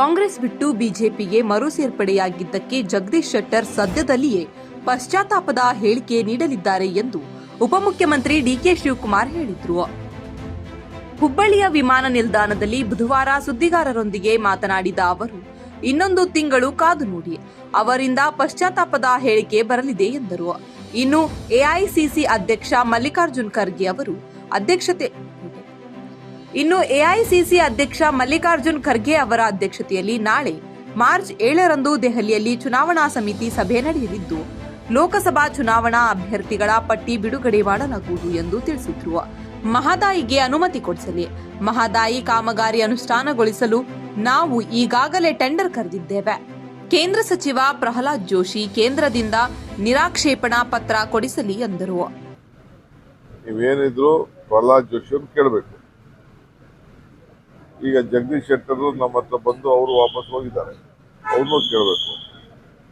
ಕಾಂಗ್ರೆಸ್ ಬಿಟ್ಟು ಬಿಜೆಪಿಗೆ ಮರು ಸೇರ್ಪಡೆಯಾಗಿದ್ದಕ್ಕೆ ಜಗದೀಶ್ ಶೆಟ್ಟರ್ ಸದ್ಯದಲ್ಲಿಯೇ ಪಶ್ಚಾತ್ತಾಪದ ಹೇಳಿಕೆ ನೀಡಲಿದ್ದಾರೆ ಎಂದು ಉಪಮುಖ್ಯಮಂತ್ರಿ ಡಿಕೆ ಶಿವಕುಮಾರ್ ಹೇಳಿದ್ರು. ಹುಬ್ಬಳ್ಳಿಯ ವಿಮಾನ ನಿಲ್ದಾಣದಲ್ಲಿ ಬುಧವಾರ ಸುದ್ದಿಗಾರರೊಂದಿಗೆ ಮಾತನಾಡಿದ ಅವರು, ಇನ್ನೊಂದು ತಿಂಗಳು ಕಾದು ನೋಡಿ, ಅವರಿಂದ ಪಶ್ಚಾತ್ತಾಪದ ಹೇಳಿಕೆ ಬರಲಿದೆ ಎಂದರು. ಇನ್ನು ಎಐಸಿಸಿ ಅಧ್ಯಕ್ಷ ಮಲ್ಲಿಕಾರ್ಜುನ್ ಖರ್ಗೆ ಅವರು ಅಧ್ಯಕ್ಷತೆ ಇನ್ನು ಎಐಸಿಸಿ ಅಧ್ಯಕ್ಷ ಮಲ್ಲಿಕಾರ್ಜುನ್ ಖರ್ಗೆ ಅವರ ಅಧ್ಯಕ್ಷತೆಯಲ್ಲಿ ನಾಳೆ ಮಾರ್ಚ್ ಏಳರಂದು ದೆಹಲಿಯಲ್ಲಿ ಚುನಾವಣಾ ಸಮಿತಿ ಸಭೆ ನಡೆಯಲಿದ್ದು, ಲೋಕಸಭಾ ಚುನಾವಣಾ ಅಭ್ಯರ್ಥಿಗಳ ಪಟ್ಟಿ ಬಿಡುಗಡೆ ಮಾಡಲಾಗುವುದು ಎಂದು ತಿಳಿಸಿದ್ರು. ಮಹದಾಯಿಗೆ ಅನುಮತಿ ಕೊಡಿಸಲಿ, ಮಹದಾಯಿ ಕಾಮಗಾರಿ ಅನುಷ್ಠಾನಗೊಳಿಸಲು ನಾವು ಈಗಾಗಲೇ ಟೆಂಡರ್ ಕರೆದಿದ್ದೇವೆ. ಕೇಂದ್ರ ಸಚಿವ ಪ್ರಹ್ಲಾದ್ ಜೋಶಿ ಕೇಂದ್ರದಿಂದ ನಿರಾಕ್ಷೇಪಣಾ ಪತ್ರ ಕೊಡಿಸಲಿ ಎಂದರು. ಪ್ರಹ್ಲಾದ್ ಜೋಶಿ ಕೇಳಬೇಕು. ಈಗ ಜಗದೀಶ್ ಶೆಟ್ಟರ್ ನಮ್ಮ ಹತ್ರ ಬಂದು ಅವರು ವಾಪಸ್ ಹೋಗಿದ್ದಾರೆ. ಅವ್ರನ್ನೂ ಕೇಳಬೇಕು.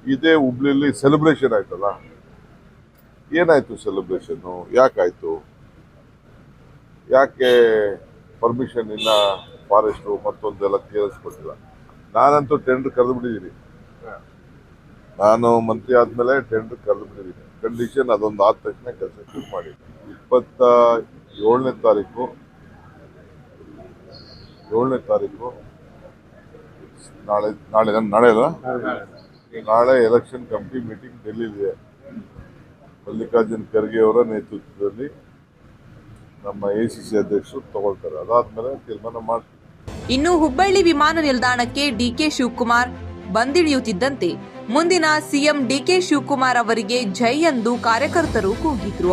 ಇದೇ ಹುಬ್ಳಿಲಿ ಸೆಲೆಬ್ರೇಷನ್ ಆಯ್ತಲ್ಲ? ಏನಾಯ್ತು ಸೆಲೆಬ್ರೇಷನ್ನು ಯಾಕಾಯ್ತು? ಯಾಕೆ ಪರ್ಮಿಷನ್ ಇಲ್ಲ ಫಾರೆಸ್ಟು ಮತ್ತೊಂದೆಲ್ಲ ಕ್ಲಿಯರೆನ್ಸ್ ಕೊಟ್ಟಿಲ್ಲ ನಾನಂತೂ ಟೆಂಡರ್ ಕರೆದು ಬಿಟ್ಟಿದ್ದೀನಿ ನಾನು ಮಂತ್ರಿ ಆದಮೇಲೆ ಟೆಂಡರ್ ಕರೆದು ಬಿಟ್ಟಿದ್ದೀನಿ ಕಂಡೀಷನ್ ಅದೊಂದು ಆದ ತಕ್ಷಣ ಕೆಲಸ ಶುರು ಮಾಡಿ ಇಪ್ಪತ್ತ ಏಳನೇ ತಾರೀಕು ಏಳನೇ ತಾರೀಕು. ನಾಳೆ ನಾಳೆ ನಾಳೆ ಅಲ್ಲ ನಾಳೆ ಎಲೆಕ್ಷನ್ ಕಮಿಟಿ ಮೀಟಿಂಗ್ ಡೆಲ್ಲಿಲಿದೆ. ಮಲ್ಲಿಕಾರ್ಜುನ್ ಖರ್ಗೆ ಅವರ ನೇತೃತ್ವದಲ್ಲಿ ನಮ್ಮ ಎ ಸಿ ಸಿ ಅಧ್ಯಕ್ಷರು ತಗೊಳ್ತಾರೆ. ಅದಾದ್ಮೇಲೆ ತೀರ್ಮಾನ ಮಾಡ್ತೀವಿ. ಇನ್ನು ಹುಬ್ಬಳ್ಳಿ ವಿಮಾನ ನಿಲ್ದಾಣಕ್ಕೆ ಡಿಕೆ ಶಿವಕುಮಾರ್ ಬಂದಿಳಿಯುತ್ತಿದ್ದಂತೆ ಮುಂದಿನ ಸಿಎಂ ಡಿಕೆ ಶಿವಕುಮಾರ್ ಅವರಿಗೆ ಜೈ ಎಂದು ಕಾರ್ಯಕರ್ತರು ಕೂಗಿದ್ರು.